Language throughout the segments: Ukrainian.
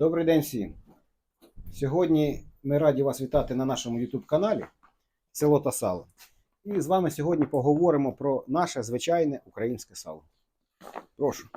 Добрий день всім. Сьогодні ми раді вас вітати на нашому YouTube каналі Село та Сало. І з вами сьогодні поговоримо про наше звичайне українське сало. Прошу.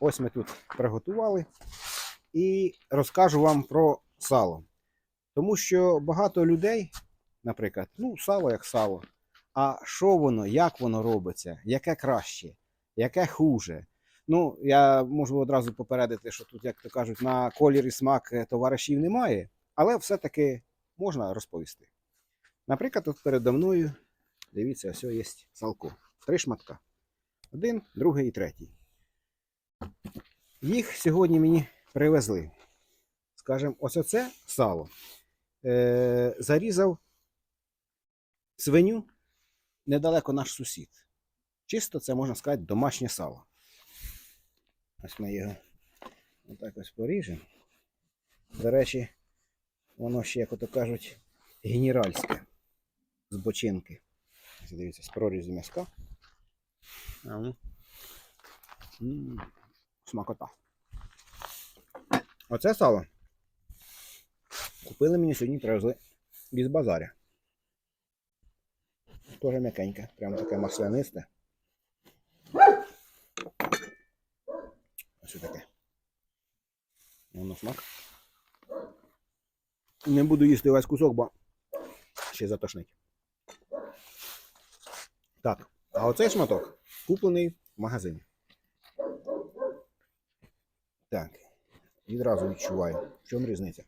Ось ми тут приготували і розкажу вам про сало. Тому що багато людей, наприклад, ну, сало як сало. А що воно, як воно робиться, яке краще, яке хуже. Ну, я можу одразу попередити, що тут, як то кажуть, на колір і смак е, товаришів немає, але все-таки можна розповісти. Наприклад, тут передо мною, дивіться, ось є салко. Три шматка. Один, другий і третій. Їх сьогодні мені привезли. Скажем, ось оце сало. Е, зарізав свиню недалеко наш сусід. Чисто це можна сказати домашнє сало. Ось ми його отак ось поріжемо. До речі, воно ще, як ото кажуть, генеральське з бочинки. Дивіться, з прорізу м'язка. Ну. М, Смакота. Оце сало. Купили мені сьогодні, привезли із базаря. Тоже м'якеньке, прямо таке маслянисте. Ось таке. Воно смак. Не буду їсти весь кусок, бо ще затошнить. Так, а оцей шматок куплений в магазині. Так, відразу відчуваю, в чому різниця.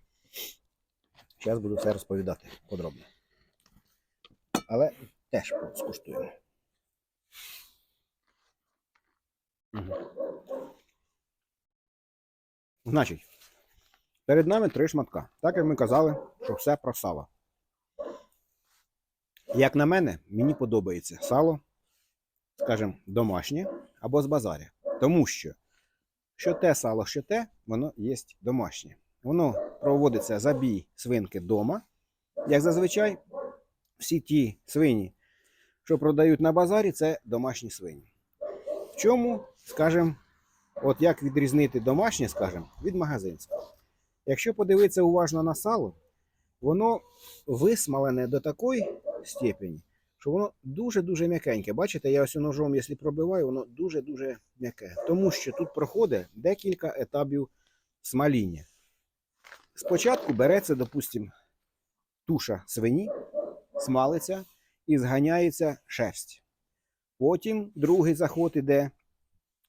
Зараз буду все розповідати подробно. Але теж скуштуємо. Мгм. Значить, перед нами три шматка. Так як ми казали, що все про сало. Як на мене, мені подобається сало, скажімо, домашнє або з базаря. Тому що що те сало, що те, воно є домашнє. Воно проводиться забій свинки вдома. Як зазвичай, всі ті свині, що продають на базарі, це домашні свині. В чому, скажімо, От як відрізнити домашнє, скажімо, від магазинського. Якщо подивитися уважно на сало, воно висмалене до такої степені, що воно дуже-дуже м'якеньке. Бачите, я ось ножом, якщо пробиваю, воно дуже-дуже м'яке. Тому що тут проходить декілька етапів смаління. Спочатку береться, допустимо, туша свині, смалиться і зганяється шерсть. Потім другий заход іде,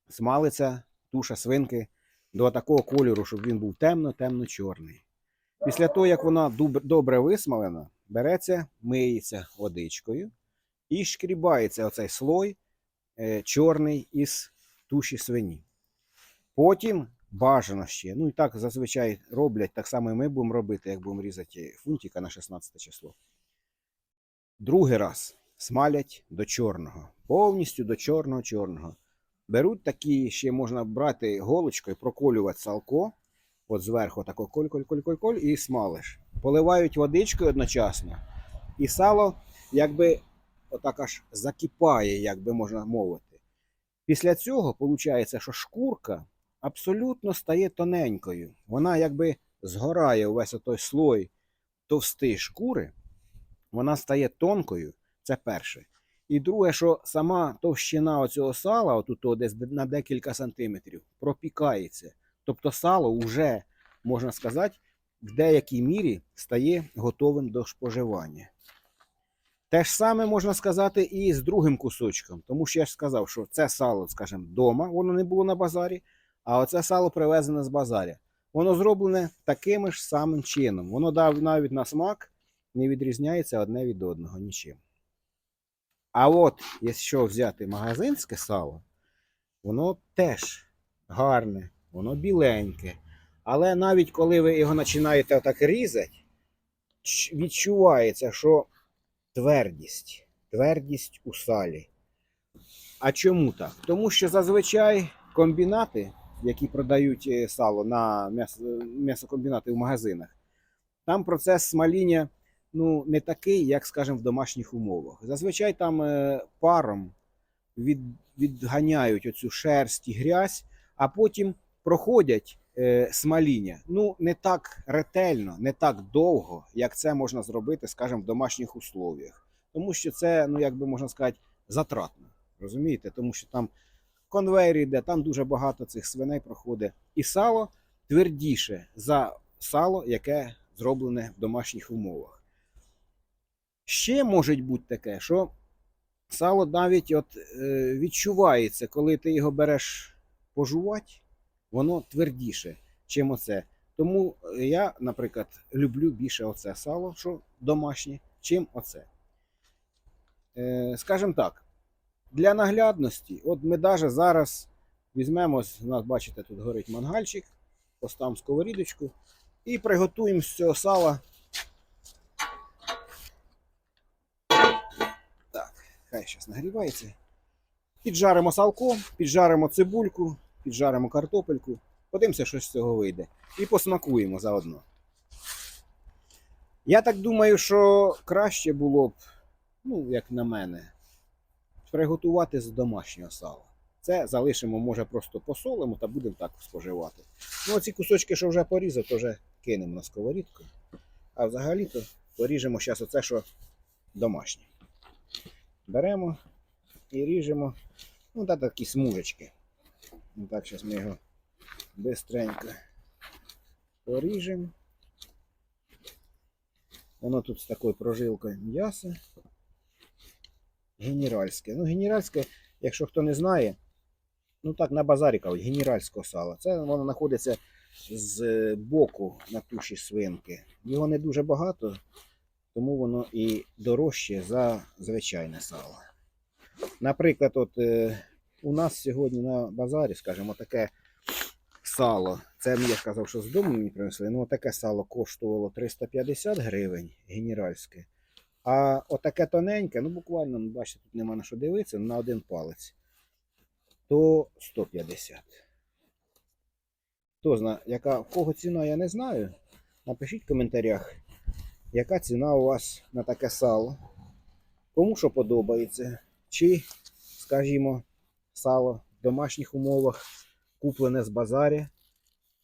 смалиться туша свинки до такого кольору, щоб він був темно-темно-чорний. Після того, як вона добре висмалена, береться, миється водичкою і шкрібається оцей слой е, чорний із туші свині. Потім бажано ще, ну і так зазвичай роблять, так само і ми будемо робити, як будемо різати фунтика на 16 число. Другий раз смалять до чорного, повністю до чорного-чорного. Беруть такі, ще можна брати голочкою, проколювати салко, от зверху тако коль-коль-коль-коль-коль і смалиш. Поливають водичкою одночасно, і сало якби отак аж закипає, як би можна мовити. Після цього виходить, що шкурка абсолютно стає тоненькою. Вона якби згорає увесь той слой товстої шкури, вона стає тонкою. Це перше. І друге, що сама товщина оцього сала, отут десь на декілька сантиметрів, пропікається. Тобто сало вже, можна сказати, в деякій мірі стає готовим до споживання. Те ж саме можна сказати і з другим кусочком, тому що я ж сказав, що це сало, скажімо, вдома, воно не було на базарі, а оце сало привезене з базаря. Воно зроблене таким ж самим чином. Воно дав навіть на смак не відрізняється одне від одного нічим. А от, якщо взяти магазинське сало, воно теж гарне, воно біленьке. Але навіть коли ви його починаєте отак різати, відчувається, що твердість, твердість у салі. А чому так? Тому що зазвичай комбінати, які продають е, сало на м'ясокомбінати в магазинах, там процес смаління ну, не такий, як, скажімо, в домашніх умовах. Зазвичай там е, паром від, відганяють оцю шерсть і грязь, а потім проходять е, смаління. Ну, не так ретельно, не так довго, як це можна зробити, скажімо, в домашніх условіях. Тому що це, ну як би можна сказати, затратно. Розумієте? Тому що там конвейер йде, там дуже багато цих свиней проходить. І сало твердіше за сало, яке зроблене в домашніх умовах. Ще може бути таке, що сало навіть от, е, відчувається, коли ти його береш пожувати, воно твердіше, чим оце. Тому я, наприклад, люблю більше оце сало, що домашнє, чим оце. Е, скажімо так, для наглядності, от ми навіть зараз візьмемо, у нас, бачите, тут горить мангальчик, поставимо сковорідочку і приготуємо з цього сала. Хай зараз нагрівається. Піджаримо салко, піджаримо цибульку, піджаримо картопельку. Подивимося, що з цього вийде. І посмакуємо заодно. Я так думаю, що краще було б, ну, як на мене, приготувати з домашнього сала. Це залишимо, може, просто посолимо та будемо так споживати. Ну, ці кусочки, що вже порізав, то вже кинемо на сковорідку. А взагалі-то поріжемо зараз оце, що домашнє. Беремо і ріжемо. Ну, та такі смужечки. Ну, так, зараз ми його бистренько поріжемо. Воно тут з такою прожилкою м'яса. Генеральське. Ну, генеральське, якщо хто не знає, ну так на базарі кажуть, генеральського сала. Це воно знаходиться з боку на туші свинки. Його не дуже багато, тому воно і дорожче за звичайне сало. Наприклад, от е, у нас сьогодні на базарі, скажімо, таке сало. Це я сказав, що з дому мені принесли. Ну, таке сало коштувало 350 гривень генеральське. А отаке тоненьке, ну буквально, ну, бачите, тут нема на що дивитися, на один палець. То 150. Хто знає, яка в кого ціна, я не знаю. Напишіть в коментарях, яка ціна у вас на таке сало. Кому що подобається. Чи, скажімо, сало в домашніх умовах, куплене з базаря,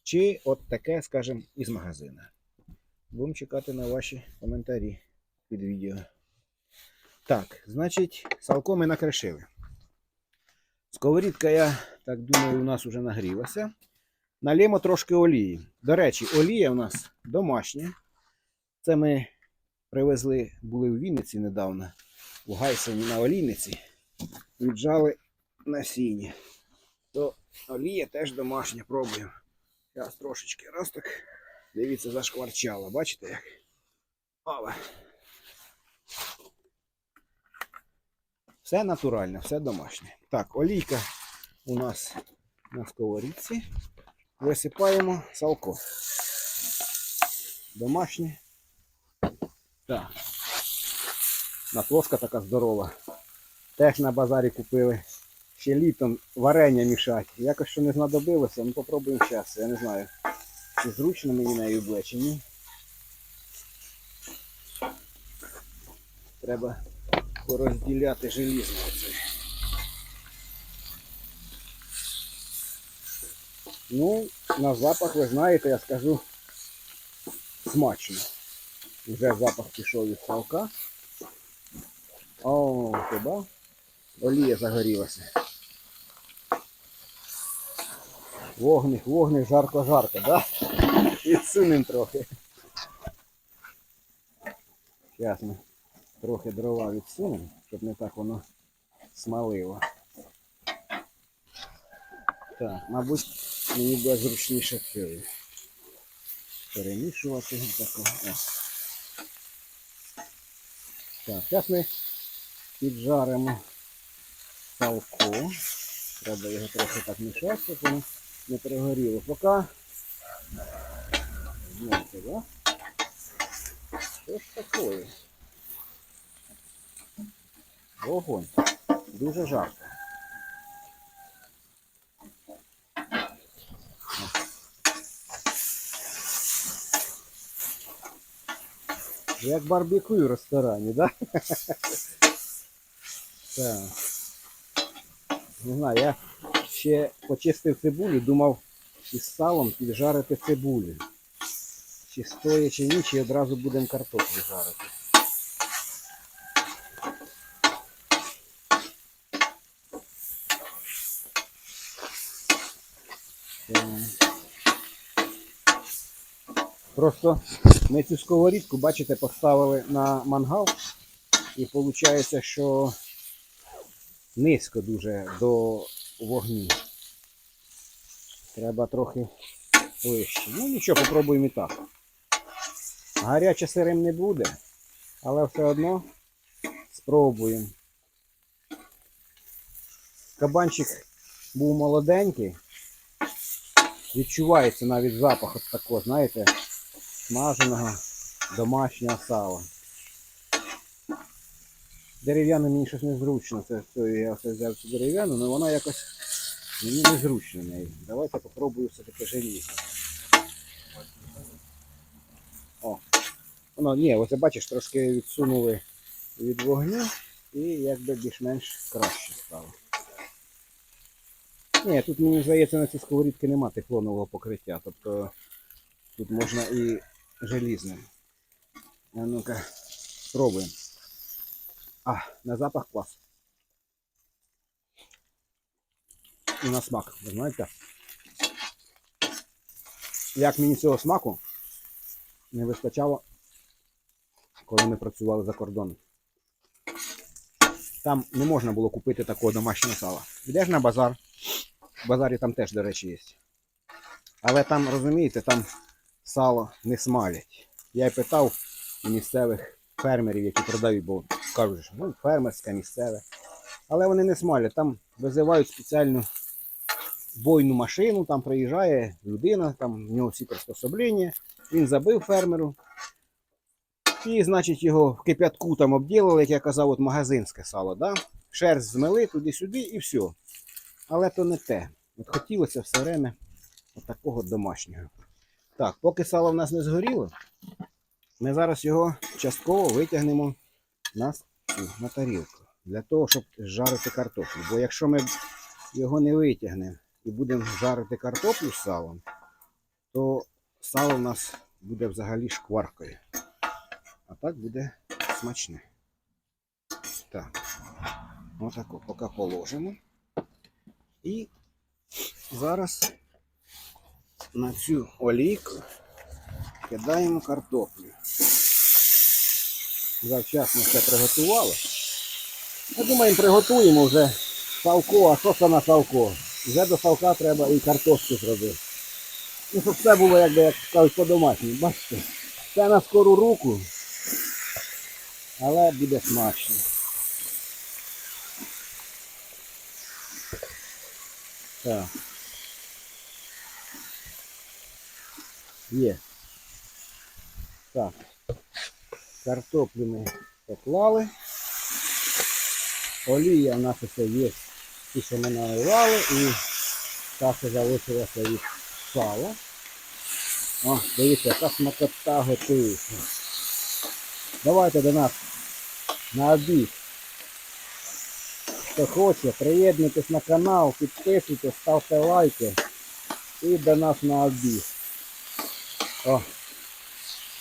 чи от таке, скажімо, із магазина. Будемо чекати на ваші коментарі під відео. Так, значить, салко ми накришили. Сковорідка, я так думаю, у нас вже нагрілася. Налємо трошки олії. До речі, олія у нас домашня. Це ми привезли, були в Вінниці недавно, у Гайсені на олійниці. Віджали насіння. То олія теж домашня, пробуємо. Зараз трошечки раз так. Дивіться, зашкварчало. Бачите як? Ова. Все натуральне, все домашнє. Так, олійка у нас на сковорідці. Висипаємо салко. Домашнє. Так. Наплошка така здорова. Теж на базарі купили. Ще літом варення мішати. Якось що не знадобилося, ну попробуємо зараз. Я не знаю, чи зручно мені нею буде, чи ні. Треба порозділяти желізно. Ну, на запах, ви знаєте, я скажу смачно. Вже запах пішов від салка. О, хіба? Олія загорілася. Вогник, вогник, жарко-жарко, да? Відсунем трохи. Зараз ми трохи дрова відсунемо, щоб не так воно смалило. Так, мабуть, мені буде зручніше перемішувати такого. Так, зараз ми піджаримо салко. Треба його трохи так мішати, щоб воно не перегоріло. Поки. Знаєте, да? Що ж таке? Вогонь. Дуже жарко. Як барбекю в ресторані, да? Так. Не знаю, я ще почистив цибулю, думав із салом піджарити цибулю. Чи стоє, чи ні, чи одразу будемо картоплю жарити. Просто ми цю сковорідку, бачите, поставили на мангал. І виходить, що низько дуже до вогню. Треба трохи вище. Ну нічого, попробуємо і так. Гаряче сирим не буде, але все одно спробуємо. Кабанчик був молоденький. Відчувається навіть запах от такого, знаєте, смаженого домашнього сала. Дерев'яне мені щось незручно. Це, це я все взяв цю дерев'яну, але вона якось мені незручно неї. Давайте попробую все-таки желізно. О. Воно, ні, ось бачиш, трошки відсунули від вогню і якби більш-менш краще стало. Ні, тут мені здається на цій сковорідці нема тефлонового покриття. Тобто тут можна і желізним. А ну-ка, спробуємо. А, на запах клас. І на смак, ви знаєте? Як мені цього смаку не вистачало, коли ми працювали за кордоном. Там не можна було купити такого домашнього сала. Йдеш на базар, в базарі там теж, до речі, є. Але там, розумієте, там сало не смалять. Я питав у місцевих фермерів, які продають, бо кажуть, що ну, фермерське, місцеве. Але вони не смалять, там визивають спеціальну бойну машину, там приїжджає людина, там в нього всі приспособлення. Він забив фермеру. І, значить, його в кип'ятку там обділили, як я казав, от магазинське сало. Да? Шерсть змили туди-сюди і все. Але то не те. От хотілося все время от такого домашнього. Так, поки сало в нас не згоріло, ми зараз його частково витягнемо на, на тарілку. Для того, щоб жарити картоплю. Бо якщо ми його не витягнемо і будемо жарити картоплю з салом, то сало в нас буде взагалі шкваркою. А так буде смачне. Так. Отако поки положимо. І зараз на цю олійку кидаємо картоплю. Завчасно все приготували. Я думаю, приготуємо вже салко, а що це на салко? Вже до салка треба і картошку зробити. Ну, щоб все було, як би, як кажуть, по-домашньому. Бачите? Це на скору руку, але буде смачно. Так. Є. Так. Картоплю ми поклали. Олія в нас ще є. Ті, що ми наливали, і та, що залишилася від сала. О, дивіться, яка смакота готується. Давайте до нас на обід. Хто хоче, приєднуйтесь на канал, підписуйтесь, ставте лайки і до нас на обід. О,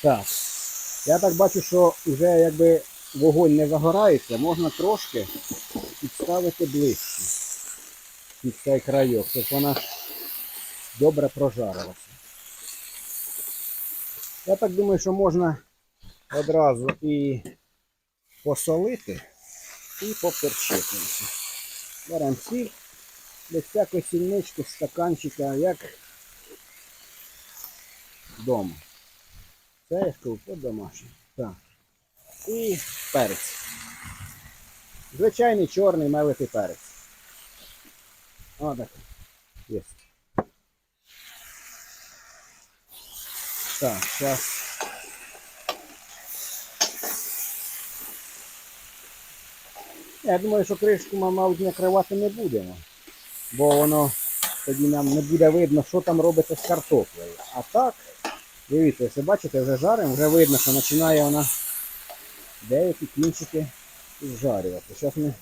так. Я так бачу, що вже якби вогонь не загорається, можна трошки підставити ближче під цей крайок, щоб вона добре прожарилася. Я так думаю, що можна одразу і посолити, і поперчити. Беремо сіль, без всякої сільнички, стаканчика, як вдома. Це я скажу по-домашньому. Так. І перець. Звичайний чорний мелитий перець. О, так. Є. Так, зараз. Я думаю, що кришку мабуть, накривати не будемо. Бо воно тоді нам не буде видно, що там робиться з картоплею. А так, дивіться, якщо бачите, вже жаримо, вже видно, що починає вона деякі кінчики зжарювати. Зараз ми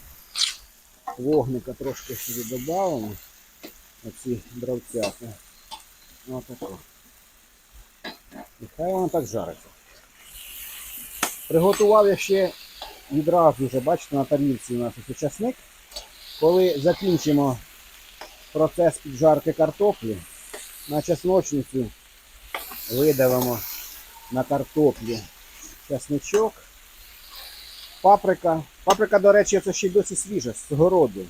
Вогника трошки сюди додаємо. Оці дровцята. Отако. І хай воно так жариться. Приготував я ще відразу вже, бачите, на тарілці у нас ось часник. Коли закінчимо процес піджарки картоплі, на чесночницю видавимо на картоплі чесничок, паприка. Паприка, до речі, це ще й досі свіжа з городу.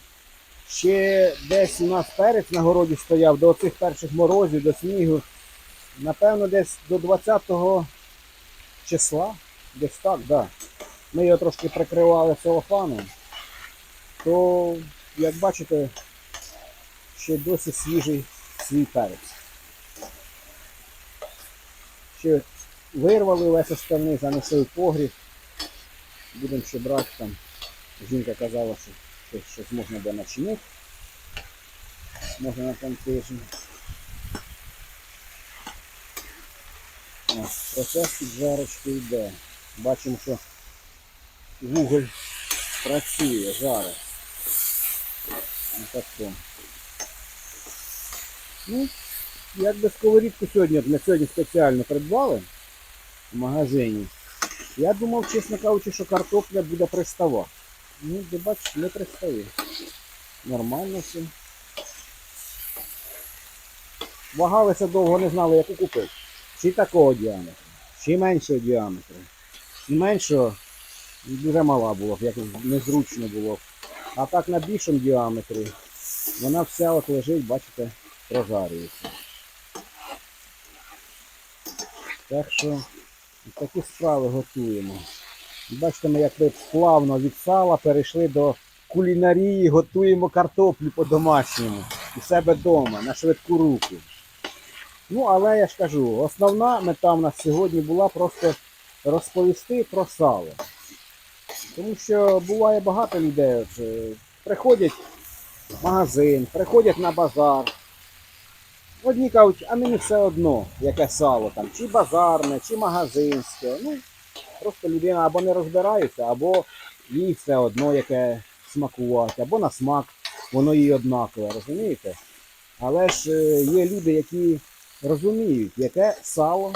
Ще десь у нас перець на городі стояв до цих перших морозів, до снігу. Напевно, десь до 20 числа. Десь так, так. Да. Ми його трошки прикривали целофаном. То, як бачите, ще досі свіжий свій перець. Ще вирвали весь остальний, занесли в погріб. Будемо ще брати там. Жінка казала, що щось, щось можна буде начинити. Можна на там. Процес піджарочки йде. Бачимо, що вуголь працює, жарить. Ну, якби сковорідку сьогодні, ми сьогодні спеціально придбали в магазині. Я думав, чесно кажучи, що картопля буде приставати. Ну, ти бачиш, не пристає. Нормально все. Вагалися довго не знали, яку купити. Чи такого діаметру, чи меншого діаметру. І меншого дуже мала була, як незручно було. А так на більшому діаметрі вона вся от лежить, бачите, прожарюється. Так що такі справи готуємо. Бачите, ми як ви плавно від сала перейшли до кулінарії, готуємо картоплю по-домашньому у себе вдома на швидку руку. Ну, але я ж кажу, основна мета в нас сьогодні була просто розповісти про сало. Тому що буває багато людей, приходять в магазин, приходять на базар. Одні кажуть, а мені все одно, яке сало там, чи базарне, чи магазинське. Ну, просто людина або не розбирається, або їй все одно яке смакувати, або на смак, воно їй однакове, розумієте? Але ж е, є люди, які розуміють, яке сало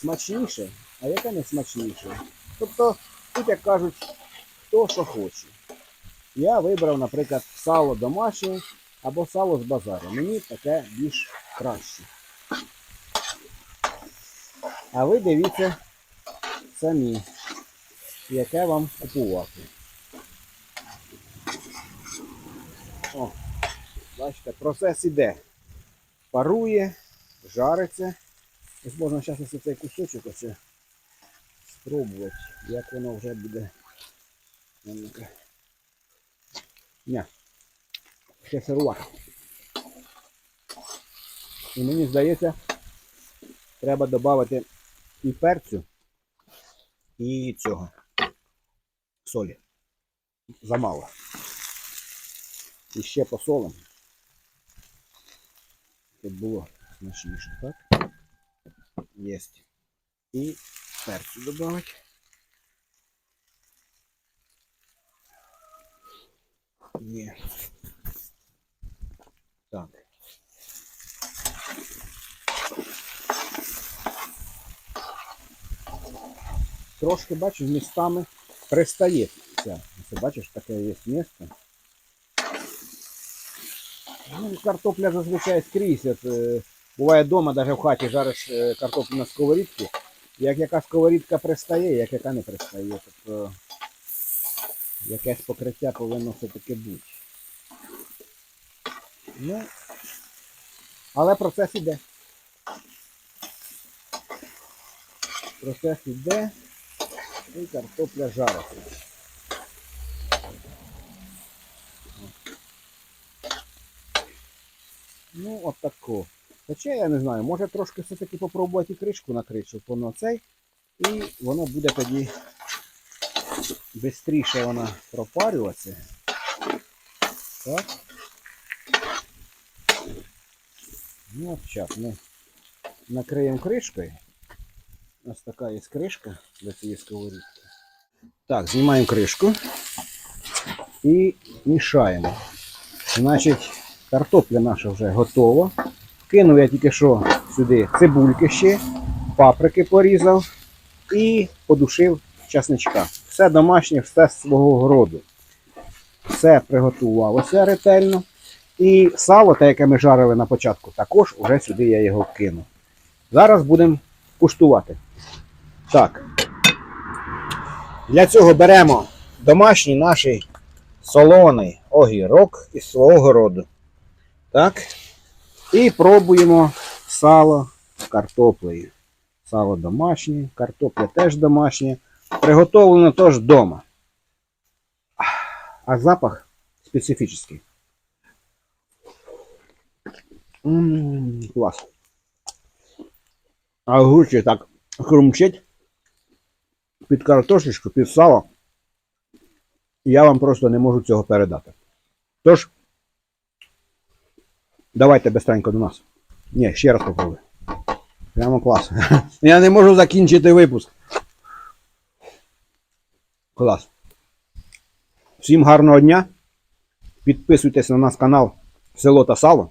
смачніше, а яке не смачніше. Тобто, тут, як кажуть, хто що хоче. Я вибрав, наприклад, сало домашнє або сало з базару. Мені таке більш краще. А ви дивіться самі, яке вам купувати. О, бачите, процес іде. Парує, жариться. Ось можна зараз ось цей кусочок оце спробувати, як воно вже буде. Ня. Ще сирувати. І мені здається, треба додати і перцю, і цього солі. Замало. І ще посолимо. Щоб було смачніше, так? Єсть. І перцю додати. Є. Так. Трошки бачиш, містами пристає. Бачиш, таке є місце. Ну, картопля зазвичай скрізь. От, е, буває вдома, навіть в хаті жариш е, картоплю на сковорідці. Як яка сковорідка пристає, як яка не пристає. Тобто якесь покриття повинно все-таки бути. Ну, але процес іде. Процес іде і картопля жариться. Ну, от. Хоча я не знаю, може трошки все-таки попробувати кришку накрити, щоб цей. І воно буде тоді швидше вона пропарюватися. Так. Ну, зараз ми накриємо кришкою. Ось така є кришка для цієї сковорідки. Так, знімаємо кришку. і мішаємо. Значить, картопля наша вже готова. Кинув я тільки що сюди цибульки ще, паприки порізав і подушив часничка. Все домашнє, все з свого городу. Все приготувалося ретельно. І сало, те, яке ми жарили на початку, також уже сюди я його кину. Зараз будемо куштувати. Так. Для цього беремо домашній наш солоний огірок із свого городу. Так. І пробуємо сало з картоплею. Сало домашнє, картопля теж домашня. Приготовлено теж вдома. А запах специфічний. М, Клас. А огурчик так хрумчить під картошечку, під сало. Я вам просто не можу цього передати. Тож, давайте быстренько до нас. Ні, ще раз попробуй. Прямо клас. Я не можу закінчити випуск. Клас. Всім гарного дня. Підписуйтесь на наш канал Село та Сало.